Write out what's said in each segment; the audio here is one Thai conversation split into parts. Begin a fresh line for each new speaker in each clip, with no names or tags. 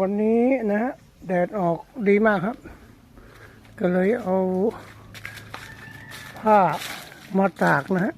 วันนี้นะฮะแดดออกดีมากครับ ก็เลยเอาผ้ามาตากนะฮะ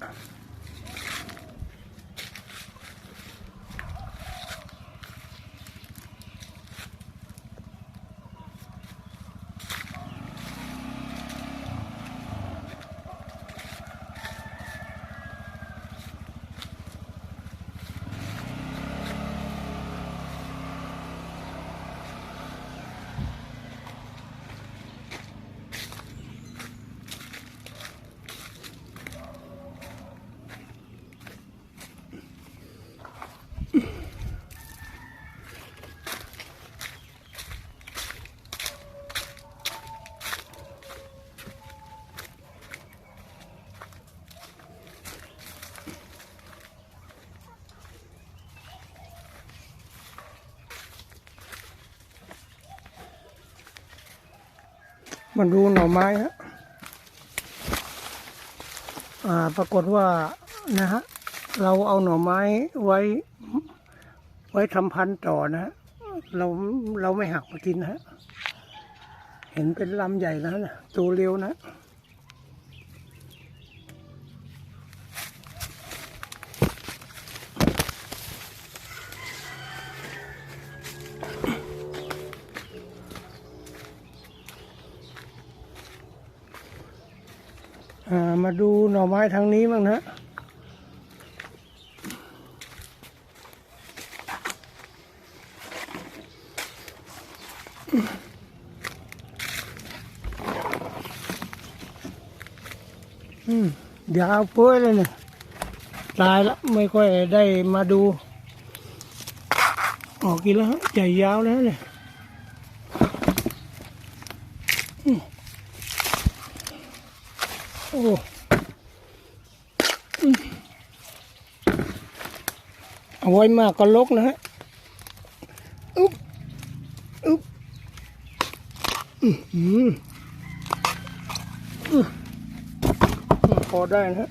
มันดูหน่อไม้ฮะอ่าปรากฏว่านะฮะเราเอาหน่อไม้ไว้ไว้ทำพันธุ์ต่อนะฮะเราเราไม่หักมากินนะฮะ เห็นเป็นลำใหญ่แล้วนะตัวเร็วนะ มาดูหน่อไม้ทางนี้บ้างนะอืมยาวเป้ยเลยเนี่ยตายละไม่ค่อยได้มาดู ออกกินแล้วใหญ่ยาวแล้วเนี่ยอืม โอ้เอาไว้มากก็ลกนะฮะอุ๊บอุ๊บอืมอืมพอได้นะฮะ